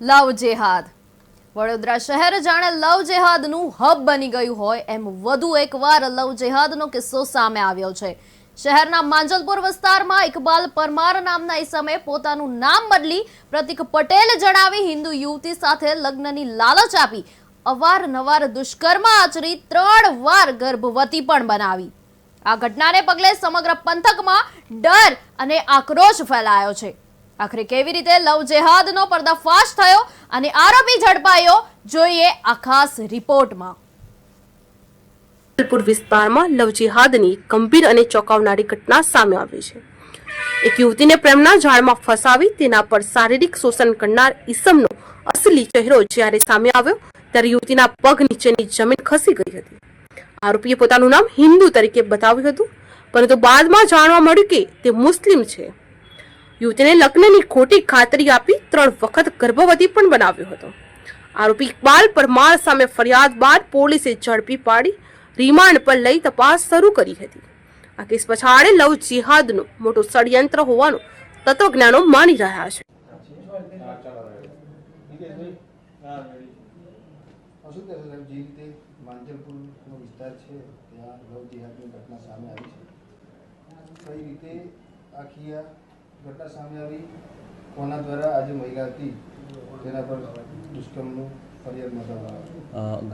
લવ જેહાદ. વડોદરા શહેર જાણે લવ જેહાદનું હબ બની ગયું હોય એમ વધુ એકવાર લવ જેહાદનો કિસ્સો સામે આવ્યો છે. શહેરના માંજલપુર વિસ્તારમાં ઇકબાલ પરમાર નામના ઈસમે પોતાનું નામ બદલી પ્રતિક પટેલ જણાવી હિન્દુ યુવતી સાથે લગ્નની લાલચ આપી. અવારનવાર દુષ્કર્મ આચરી ત્રણ વાર ગર્ભવતી પણ બનાવી. આ ઘટનાને પગલે સમગ્ર પંથકમાં ડર અને આક્રોશ ફેલાયો છે. આખરે કેવી રીતે લવ જેહાદનો પર્દાફાશ થયો અને આરોપી ઝડપાયો, જોઈએ આ ખાસ રિપોર્ટમાં. જબલપુર વિસ્તારમાં લવ જેહાદની ગંભીર અને ચોંકાવનારી ઘટના સામે આવી છે. એક યુવતીને પ્રેમના ઝાડમાં ફસાવી તેના પર શારીરિક શોષણ કરનાર ઈસમનો અસલી ચહેરો જ્યારે સામે આવ્યો, ત્યારે યુવતીના પગ નીચેની જમીન ખસી ગઈ હતી. આરોપીએ પોતાનું નામ હિન્દુ તરીકે બતાવ્યું હતું, પરંતુ બાદમાં જાણવા મળ્યું કે તે મુસ્લિમ છે. યુવતીને લગ્નની ખોટી ખાતરી આપી ત્રણ વખત ગર્ભવતી પણ બનાવ્યો હતો. આરોપી ઇકબાલ પરમાર સામે ફરિયાદ બાદ પોલીસે ઝડપી પાડી, રિમાન્ડ પર લઈ તપાસ શરૂ કરી હતી. આ કેસ પછાડે લવ જિહાદનું મોટું ષડયંત્ર હોવાનું તત્વજ્ઞાનો માની રહ્યા છે. આખી આ ઘટના સામે આવી કોના દ્વારા આજે મહિલા હતી? તેના પર દુષ્કર્મનું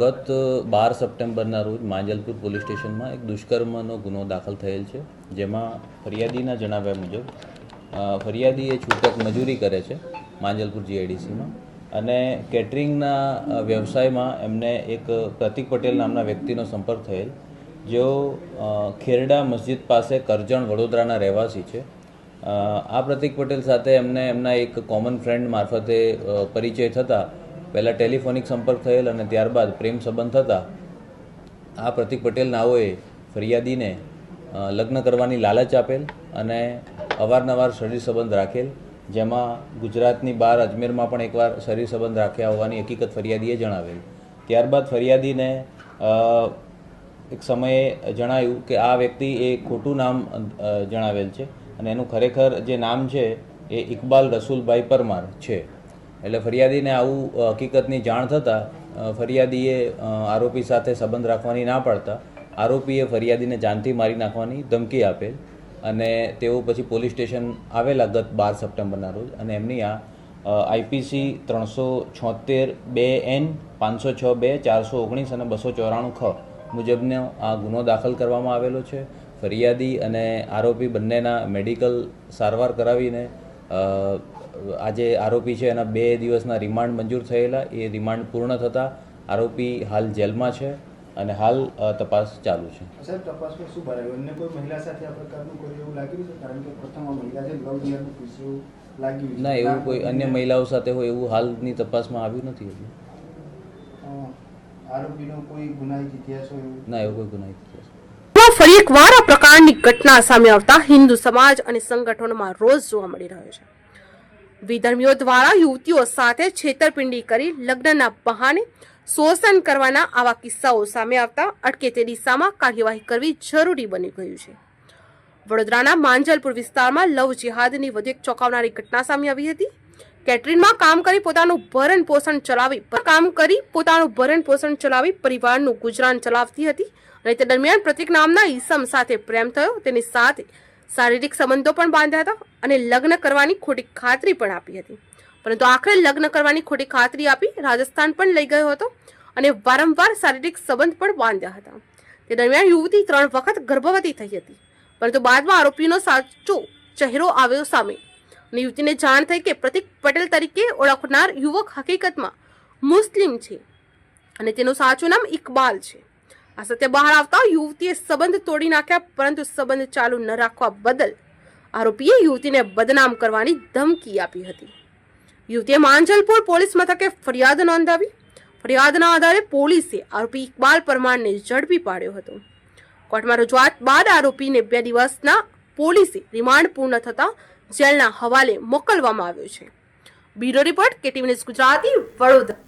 ગત બાર સપ્ટેમ્બરના રોજ માંજલપુર પોલીસ સ્ટેશનમાં એક દુષ્કર્મનો ગુનો દાખલ થયેલ છે, જેમાં ફરિયાદીના જણાવ્યા મુજબ ફરિયાદી એ છૂટક મજૂરી કરે છે માંજલપુર જીઆઈડીસીમાં અને કેટરિંગના વ્યવસાયમાં એમને એક પ્રતિક પટેલ નામના વ્યક્તિનો સંપર્ક થયેલ, જેઓ ખેરડા મસ્જિદ પાસે કરજણ વડોદરાના રહેવાસી છે. આ પ્રતિક પટેલ સાથે એમને એમના એક કોમન ફ્રેન્ડ મારફતે પરિચય થતાં, પહેલાં ટેલિફોનિક સંપર્ક થયેલ અને ત્યારબાદ પ્રેમ સંબંધ થતાં, આ પ્રતિક પટેલ નાઓએ ફરિયાદીને લગ્ન કરવાની લાલચ આપેલ અને અવારનવાર શરીર સંબંધ રાખેલ, જેમાં ગુજરાતની બહાર અજમેરમાં પણ એકવાર શરીર સંબંધ રાખ્યા હોવાની હકીકત ફરિયાદીએ જણાવેલ. ત્યારબાદ ફરિયાદીને એક સમયે જણાયું કે આ વ્યક્તિ એ ખોટું નામ જણાવેલ છે. અને એનું ખરેખર જે નામ છે એ ઇકબાલ રસુલભાઈ પરમાર છે. એટલે ફરિયાદીને આવું હકીકતની જાણ થતાં ફરિયાદીએ આરોપી સાથે સંબંધ રાખવાની ના પાડતા, આરોપીએ ફરિયાદીને જાનથી મારી નાખવાની ધમકી આપેલ અને તેઓ પછી પોલીસ સ્ટેશન આવેલા ગત બાર સપ્ટેમ્બરના રોજ અને એમની આ આઈપીસી ત્રણસો છોતેર બે એન, પાંચસો છ બે, ચારસો ઓગણીસ અને બસો ચોરાણું ખ મુજબનો આ ગુનો દાખલ કરવામાં આવેલો છે. ફરિયાદી અને આરોપી બંનેના મેડિકલ સારવાર કરાવીને આજે આરોપી છે એના બે દિવસના રિમાન્ડ મંજૂર થયેલા. એ રિમાન્ડ પૂર્ણ થતાં આરોપી હાલ જેલમાં છે અને હાલ તપાસ ચાલુ છે. સાહેબ તપાસમાં શું ભરાયું? અન્ય કોઈ મહિલા સાથે આ પ્રકારનું કોઈ એવું લાગ્યું છે? કારણ કે પ્રથમ મહિલા છે લવ જિહાદનું કિસ્સો લાગ્યું ના એવું કોઈ અન્ય મહિલાઓ સાથે હોય એવું હાલની તપાસમાં આવ્યું નથી હજુ. આરોપીનો કોઈ ગુનાહિત ઇતિહાસ હોય ના એવું કોઈ ગુનાહિત ઇતિહાસ ફરી એકવાર આ પ્રકારની ઘટના સામે આવતા હિન્દુ સમાજ અને સંગઠનોમાં રોષ જોવા મળી રહ્યો છે. વિધર્મીઓ દ્વારા યુવતીઓ સાથે છેતરપિંડી કરી લગ્નના બહાને શોષણ કરવાના આવા કિસ્સાઓ સામે આવતા અટકે તે દિશામાં કાર્યવાહી કરવી જરૂરી બની ગયું છે. વડોદરાના માંજલપુર વિસ્તારમાં લવ જિહાદની વધુ એક ચોંકાવનારી ઘટના સામે આવી હતી. કેટરીનમાં કામ કરી પોતાનું ભરણ પોષણ ચલાવી કામ કરી પોતાનું ભરણ પોષણ ચલાવી પરિવારનું ગુજરાન ચલાવતી હતી અને તે દરમિયાન પ્રતિક નામના ઈસમ સાથે પ્રેમ થયો. તેની સાથે શારીરિક સંબંધો પણ બાંધ્યા હતા અને લગ્ન કરવાની ખોટી ખાતરી પણ આપી હતી. પરંતુ આખરે લગ્ન કરવાની ખોટી ખાતરી આપી રાજસ્થાન પણ લઈ ગયો હતો અને વારંવાર શારીરિક સંબંધ પણ બાંધ્યા હતા. તે દરમિયાન યુવતી ત્રણ વખત ગર્ભવતી થઈ હતી. પરંતુ બાદમાં આરોપીનો સાચો ચહેરો આવ્યો સામે અને યુવતીને જાણ થઈ કે પ્રતિક પટેલ તરીકે ઓળખનાર યુવક હકીકતમાં મુસ્લિમ છે અને તેનું સાચું નામ ઇકબાલ છે. આ સત્ય બહાર આવતા યુવતીએ સંબંધ તોડી નાખ્યા, પરંતુ સંબંધ ચાલુ ન રાખવા બદલ આરોપીએ યુવતીને બદનામ કરવાની ધમકી આપી હતી. યુવતીએ માંજલપુર પોલીસ મથકે ફરિયાદ નોંધાવી. ફરિયાદના આધારે પોલીસે આરોપી ઇકબાલ પરમારને ઝડપી પાડ્યો હતો. કોર્ટમાં રજૂઆત બાદ આરોપીને બે દિવસના પોલીસે રિમાન્ડ પૂર્ણ થતા જેલના હવાલે મોકલવામાં આવ્યો છે. Bureau report KTV Gujarati Vadodara.